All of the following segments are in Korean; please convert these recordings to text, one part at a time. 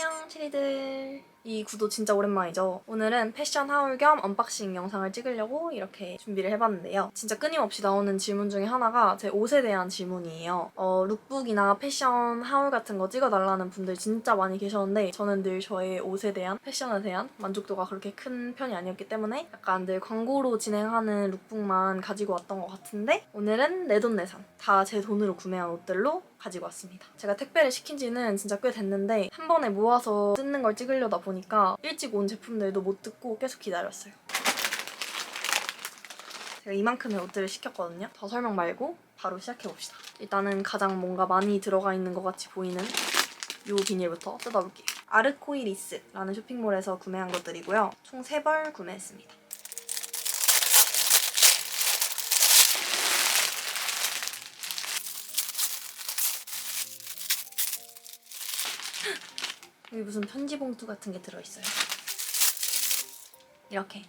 안녕 체리들 이 구도 진짜 오랜만이죠. 오늘은 패션 하울 겸 언박싱 영상을 찍으려고 이렇게 준비를 해봤는데요. 진짜 끊임없이 나오는 질문 중에 하나가 제 옷에 대한 질문이에요. 어, 룩북이나 패션 하울 같은 거 찍어달라는 분들 진짜 많이 계셨는데 저는 늘 저의 옷에 대한 패션에 대한 만족도가 그렇게 큰 편이 아니었기 때문에 약간 늘 광고로 진행하는 룩북만 가지고 왔던 것 같은데 오늘은 내돈내산 다 제 돈으로 구매한 옷들로 가지고 왔습니다. 제가 택배를 시킨 지는 진짜 꽤 됐는데 한 번에 모아서 뜯는 걸 찍으려다 보니까 일찍 온 제품들도 못 뜯고 계속 기다렸어요. 제가 이만큼의 옷들을 시켰거든요. 더 설명 말고 바로 시작해봅시다. 일단은 가장 뭔가 많이 들어가 있는 것 같이 보이는 이 비닐부터 뜯어볼게요. 아르코이리스라는 쇼핑몰에서 구매한 것들이고요. 총 3벌 구매했습니다. 여기 무슨 편지 봉투 같은 게 들어있어요. 이렇게.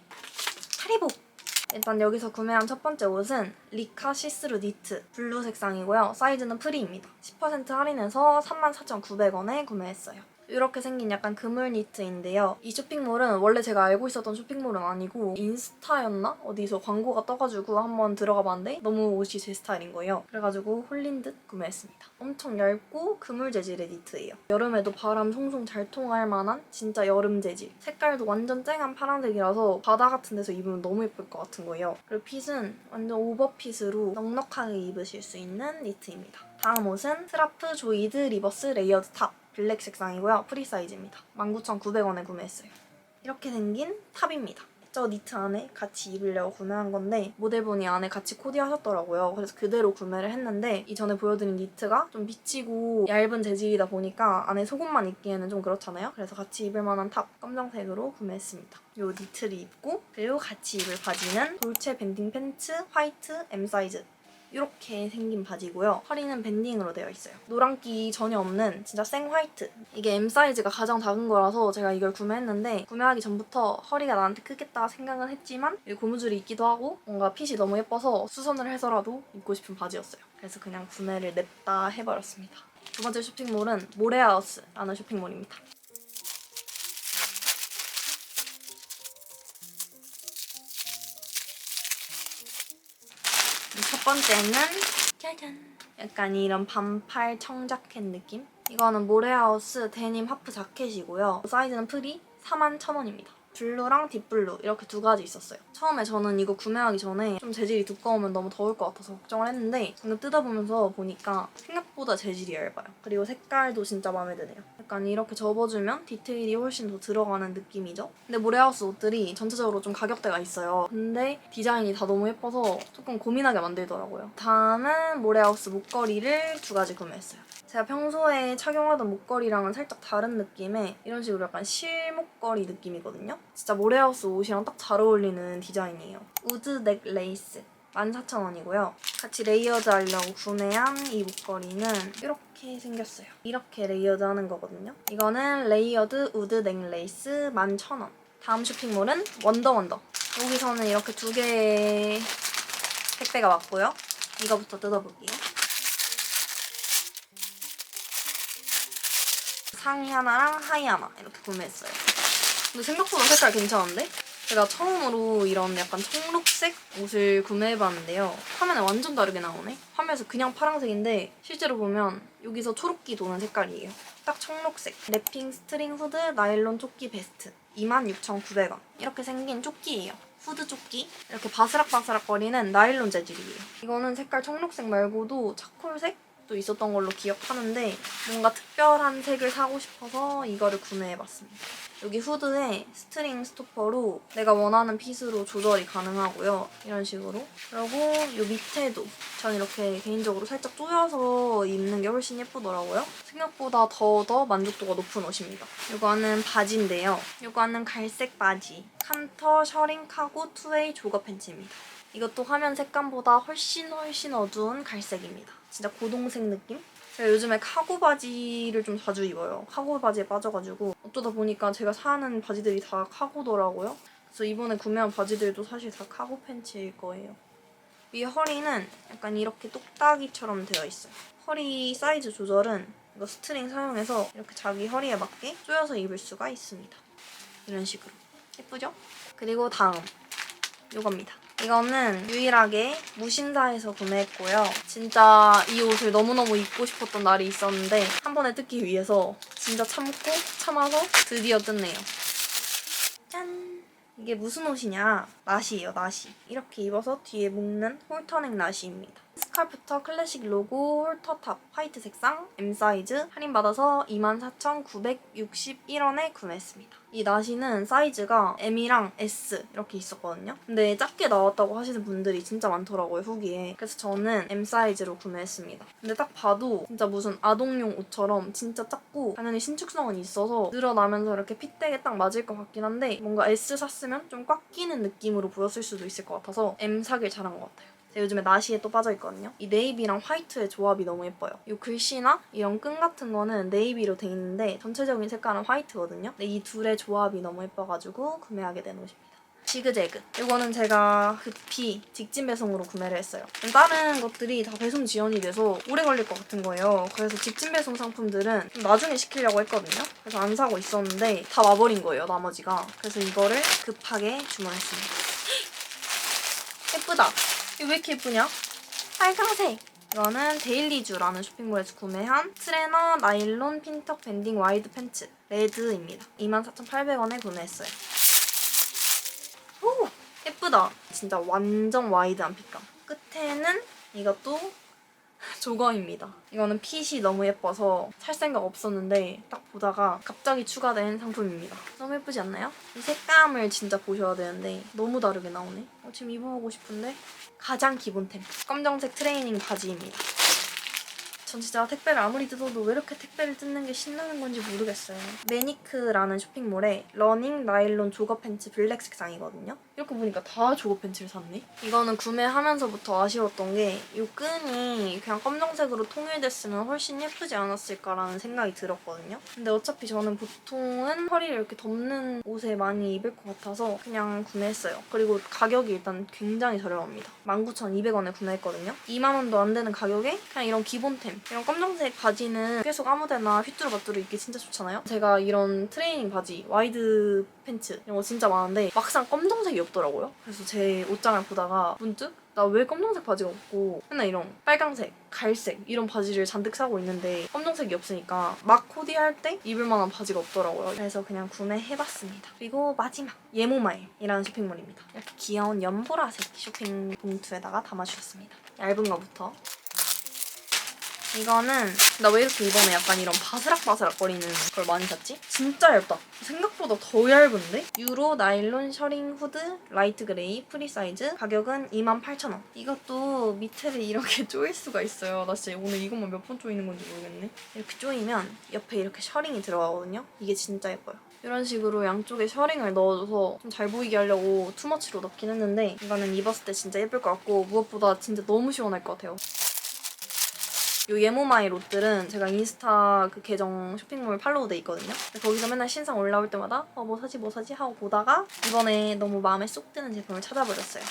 하리보! 일단 여기서 구매한 첫 번째 옷은 리카 시스루 니트 블루 색상이고요. 사이즈는 프리입니다. 10% 할인해서 34,900원에 구매했어요. 이렇게 생긴 약간 그물 니트인데요. 이 쇼핑몰은 원래 제가 알고 있었던 쇼핑몰은 아니고 인스타였나? 어디서 광고가 떠가지고 한번 들어가 봤는데 너무 옷이 제 스타일인 거예요. 그래가지고 홀린 듯 구매했습니다. 엄청 얇고 그물 재질의 니트예요. 여름에도 바람 송송 잘 통할 만한 진짜 여름 재질. 색깔도 완전 쨍한 파란색이라서 바다 같은 데서 입으면 너무 예쁠 것 같은 거예요. 그리고 핏은 완전 오버핏으로 넉넉하게 입으실 수 있는 니트입니다. 다음 옷은 트라프 조이드 리버스 레이어드 탑. 블랙 색상이고요. 프리 사이즈입니다. 19,900원에 구매했어요. 이렇게 생긴 탑입니다. 저 니트 안에 같이 입으려고 구매한 건데 모델분이 안에 같이 코디하셨더라고요. 그래서 그대로 구매를 했는데 이전에 보여드린 니트가 좀 비치고 얇은 재질이다 보니까 안에 속옷만 입기에는 좀 그렇잖아요. 그래서 같이 입을 만한 탑 검정색으로 구매했습니다. 이 니트를 입고 그리고 같이 입을 바지는 돌체 밴딩 팬츠 화이트 M 사이즈 이렇게 생긴 바지고요. 허리는 밴딩으로 되어 있어요. 노란기 전혀 없는 진짜 생 화이트. 이게 M 사이즈가 가장 작은 거라서 제가 이걸 구매했는데 구매하기 전부터 허리가 나한테 크겠다 생각은 했지만 고무줄이 있기도 하고 뭔가 핏이 너무 예뻐서 수선을 해서라도 입고 싶은 바지였어요. 그래서 그냥 구매를 냅다 해버렸습니다. 두 번째 쇼핑몰은 모레하우스라는 쇼핑몰입니다. 번째는 짜잔. 약간 이런 반팔 청자켓 느낌? 이거는 모레하우스 데님 하프 자켓이고요. 사이즈는 프리? 41,000원입니다. 블루랑 딥블루 이렇게 두 가지 있었어요. 처음에 저는 이거 구매하기 전에 좀 재질이 두꺼우면 너무 더울 것 같아서 걱정을 했는데 방금 뜯어보면서 보니까 생각보다 재질이 얇아요. 그리고 색깔도 진짜 마음에 드네요 약간 이렇게 접어주면 디테일이 훨씬 더 들어가는 느낌이죠? 근데 모레하우스 옷들이 전체적으로 좀 가격대가 있어요. 근데 디자인이 다 너무 예뻐서 조금 고민하게 만들더라고요. 다음은 모레하우스 목걸이를 두 가지 구매했어요. 제가 평소에 착용하던 목걸이랑은 살짝 다른 느낌의 이런 식으로 약간 실목걸이 느낌이거든요. 진짜 모레하우스 옷이랑 딱 잘 어울리는 디자인이에요. 우드넥 레이스 14,000원이고요. 같이 레이어드 하려고 구매한 이 목걸이는 이렇게 생겼어요. 이렇게 레이어드 하는 거거든요. 이거는 레이어드 우드 넥 레이스 11,000원. 다음 쇼핑몰은 원더원더. 여기서는 이렇게 두 개의 택배가 왔고요. 이거부터 뜯어볼게요. 상의 하나랑 하의 하나 이렇게 구매했어요. 근데 생각보다 색깔 괜찮은데? 제가 처음으로 이런 약간 청록색 옷을 구매해봤는데요. 화면에 완전 다르게 나오네? 화면에서 그냥 파란색인데 실제로 보면 여기서 초록기 도는 색깔이에요. 딱 청록색. 랩핑 스트링 후드 나일론 조끼 베스트 26,900원. 이렇게 생긴 조끼예요. 후드 조끼 이렇게 바스락바스락 거리는 나일론 재질이에요. 이거는 색깔 청록색 말고도 차콜색 도 있었던 걸로 기억하는데 뭔가 특별한 색을 사고 싶어서 이거를 구매해봤습니다. 여기 후드에 스트링 스토퍼로 내가 원하는 핏으로 조절이 가능하고요. 이런 식으로. 그리고 이 밑에도 전 이렇게 개인적으로 살짝 조여서 입는 게 훨씬 예쁘더라고요. 생각보다 더더 만족도가 높은 옷입니다. 이거는 바지인데요. 이거는 갈색 바지. 칸터 셔링 카고 투웨이 조거 팬츠입니다. 이것도 화면 색감보다 훨씬 훨씬 어두운 갈색입니다. 진짜 고동색 느낌? 제가 요즘에 카고 바지를 좀 자주 입어요. 카고 바지에 빠져가지고 어쩌다 보니까 제가 사는 바지들이 다 카고더라고요. 그래서 이번에 구매한 바지들도 사실 다 카고 팬츠일 거예요. 위 허리는 약간 이렇게 똑딱이처럼 되어 있어요. 허리 사이즈 조절은 이거 스트링 사용해서 이렇게 자기 허리에 맞게 조여서 입을 수가 있습니다. 이런 식으로. 예쁘죠? 그리고 다음 이겁니다. 이거는 유일하게 무신사에서 구매했고요. 진짜 이 옷을 너무너무 입고 싶었던 날이 있었는데 한 번에 뜯기 위해서 진짜 참고 참아서 드디어 뜯네요. 짠! 이게 무슨 옷이냐? 나시예요, 나시. 이렇게 입어서 뒤에 묶는 홀터넥 나시입니다. 스칼프터 클래식 로고 홀터 탑 화이트 색상 M 사이즈 할인받아서 24,961원에 구매했습니다. 이 나시는 사이즈가 M이랑 S 이렇게 있었거든요. 근데 작게 나왔다고 하시는 분들이 진짜 많더라고요, 후기에. 그래서 저는 M 사이즈로 구매했습니다. 근데 딱 봐도 진짜 무슨 아동용 옷처럼 진짜 작고 당연히 신축성은 있어서 늘어나면서 이렇게 핏대에 딱 맞을 것 같긴 한데 뭔가 S 샀으면 좀 꽉 끼는 느낌으로 보였을 수도 있을 것 같아서 M 사길 잘한 것 같아요. 제가 요즘에 나시에 또 빠져있거든요. 이 네이비랑 화이트의 조합이 너무 예뻐요. 이 글씨나 이런 끈 같은 거는 네이비로 돼 있는데 전체적인 색깔은 화이트거든요. 이 둘의 조합이 너무 예뻐가지고 구매하게 된 옷입니다. 지그재그. 이거는 제가 급히 직진 배송으로 구매를 했어요. 다른 것들이 다 배송 지연이 돼서 오래 걸릴 것 같은 거예요. 그래서 직진 배송 상품들은 좀 나중에 시키려고 했거든요. 그래서 안 사고 있었는데 다 와버린 거예요, 나머지가. 그래서 이거를 급하게 주문했습니다. 예쁘다. 이거 왜 이렇게 예쁘냐? 빨강색. 이거는 데일리주라는 쇼핑몰에서 구매한 트레너 나일론 핀턱 밴딩 와이드 팬츠 레드입니다. 24,800원에 구매했어요. 오! 예쁘다. 진짜 완전 와이드한 핏감. 끝에는 이것도 조거입니다. 이거는 핏이 너무 예뻐서 살 생각 없었는데 딱 보다가 갑자기 추가된 상품입니다. 너무 예쁘지 않나요? 이 색감을 진짜 보셔야 되는데 너무 다르게 나오네. 어, 지금 입어보고 싶은데 가장 기본템 검정색 트레이닝 바지입니다. 전 진짜 택배를 아무리 뜯어도 왜 이렇게 택배를 뜯는 게 신나는 건지 모르겠어요. 매니크라는 쇼핑몰에 러닝 나일론 조거 팬츠 블랙 색상이거든요. 이렇게 보니까 다 조거 팬츠를 샀네. 이거는 구매하면서부터 아쉬웠던 게 이 끈이 그냥 검정색으로 통일됐으면 훨씬 예쁘지 않았을까라는 생각이 들었거든요. 근데 어차피 저는 보통은 허리를 이렇게 덮는 옷에 많이 입을 것 같아서 그냥 구매했어요. 그리고 가격이 일단 굉장히 저렴합니다. 19,200원에 구매했거든요. 2만 원도 안 되는 가격에 그냥 이런 기본템 이런 검정색 바지는 계속 아무데나 휘뚜루마뚜루 입기 진짜 좋잖아요. 제가 이런 트레이닝 바지, 와이드 팬츠 이런 거 진짜 많은데 막상 검정색이 없더라고요. 그래서 제 옷장을 보다가 문득 나 왜 검정색 바지가 없고 맨날 이런 빨강색, 갈색 이런 바지를 잔뜩 사고 있는데 검정색이 없으니까 막 코디할 때 입을 만한 바지가 없더라고요. 그래서 그냥 구매해봤습니다. 그리고 마지막 예모마일이라는 쇼핑몰입니다. 이렇게 귀여운 연보라색 쇼핑 봉투에다가 담아주셨습니다. 얇은 거부터 이거는 나 왜 이렇게 이번에 약간 이런 바스락바스락 거리는 걸 많이 샀지? 진짜 얇다. 생각보다 더 얇은데? 유로 나일론 셔링 후드 라이트 그레이 프리 사이즈 가격은 28,000원. 이것도 밑에를 이렇게 조일 수가 있어요. 나 진짜 오늘 이것만 몇 번 조이는 건지 모르겠네. 이렇게 조이면 옆에 이렇게 셔링이 들어가거든요. 이게 진짜 예뻐요. 이런 식으로 양쪽에 셔링을 넣어줘서 좀 잘 보이게 하려고 투머치로 넣긴 했는데 이거는 입었을 때 진짜 예쁠 것 같고 무엇보다 진짜 너무 시원할 것 같아요. 요 예모마이 롯들은 제가 인스타 그 계정 쇼핑몰 팔로우 돼 있거든요. 거기서 맨날 신상 올라올 때마다 어, 뭐 사지 뭐 사지 하고 보다가 이번에 너무 마음에 쏙 드는 제품을 찾아버렸어요.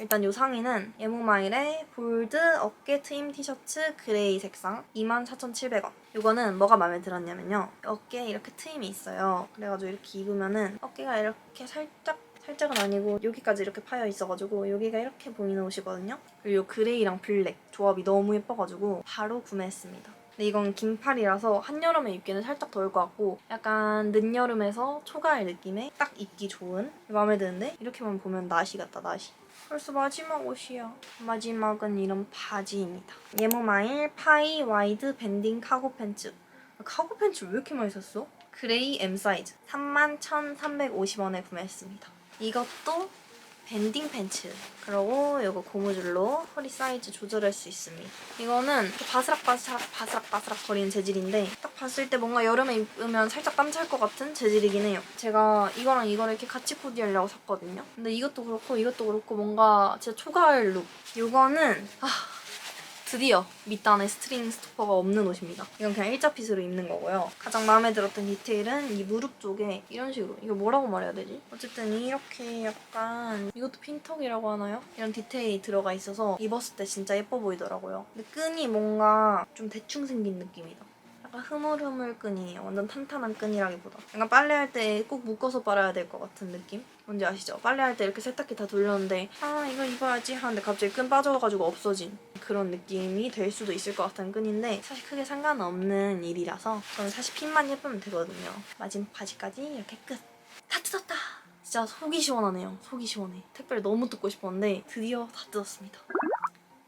일단 요 상의는 예모마일의 볼드 어깨 트임 티셔츠 그레이 색상 24,700원. 요거는 뭐가 마음에 들었냐면요. 어깨에 이렇게 트임이 있어요. 그래가지고 이렇게 입으면은 어깨가 이렇게 살짝 살짝은 아니고 여기까지 이렇게 파여 있어가지고 여기가 이렇게 보이는 옷이거든요. 그리고 요 그레이랑 블랙 조합이 너무 예뻐가지고 바로 구매했습니다. 근데 이건 긴 팔이라서 한여름에 입기는 살짝 더울 것 같고 약간 늦여름에서 초가을 느낌의 딱 입기 좋은 마음에 드는데 이렇게만 보면 나시 같다 나시. 벌써 마지막 옷이야. 마지막은 이런 바지입니다. 예모마일 파이 와이드 밴딩 카고 팬츠. 카고 팬츠 왜 이렇게 많이 샀어? 그레이 M 사이즈 31,350원에 구매했습니다. 이것도 밴딩 팬츠. 그리고 이거 고무줄로 허리 사이즈 조절할 수 있습니다. 이거는 바스락바스락 바스락바스락 거리는 재질인데 딱 봤을 때 뭔가 여름에 입으면 살짝 땀 찰 것 같은 재질이긴 해요. 제가 이거랑 이거를 이렇게 같이 코디하려고 샀거든요. 근데 이것도 그렇고 이것도 그렇고 뭔가 진짜 초가을 룩. 이거는 아 드디어 밑단에 스트링 스토퍼가 없는 옷입니다. 이건 그냥 일자 핏으로 입는 거고요. 가장 마음에 들었던 디테일은 이 무릎 쪽에 이런 식으로 이거 뭐라고 말해야 되지? 어쨌든 이렇게 약간 이것도 핀턱이라고 하나요? 이런 디테일이 들어가 있어서 입었을 때 진짜 예뻐 보이더라고요. 근데 끈이 뭔가 좀 대충 생긴 느낌이다. 약간 흐물흐물 끈이에요. 완전 탄탄한 끈이라기보다. 약간 빨래할 때 꼭 묶어서 빨아야 될 것 같은 느낌? 뭔지 아시죠? 빨래할 때 이렇게 세탁기 다 돌렸는데 아 이거 입어야지 하는데 갑자기 끈 빠져가지고 없어진 그런 느낌이 될 수도 있을 것 같은 끈인데 사실 크게 상관없는 일이라서 저는 사실 핀만 예쁘면 되거든요. 마지막 바지까지 이렇게 끝. 다 뜯었다. 진짜 속이 시원하네요. 속이 시원해. 택배를 너무 뜯고 싶었는데 드디어 다 뜯었습니다.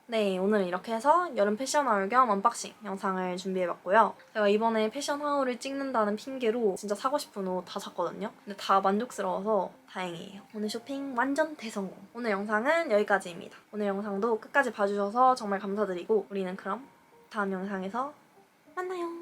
네, 오늘 이렇게 해서 여름 패션 하울 겸 언박싱 영상을 준비해봤고요. 제가 이번에 패션 하울을 찍는다는 핑계로 진짜 사고 싶은 옷 다 샀거든요. 근데 다 만족스러워서 다행이에요. 오늘 쇼핑 완전 대성공. 오늘 영상은 여기까지입니다. 오늘 영상도 끝까지 봐주셔서 정말 감사드리고 우리는 그럼 다음 영상에서 만나요.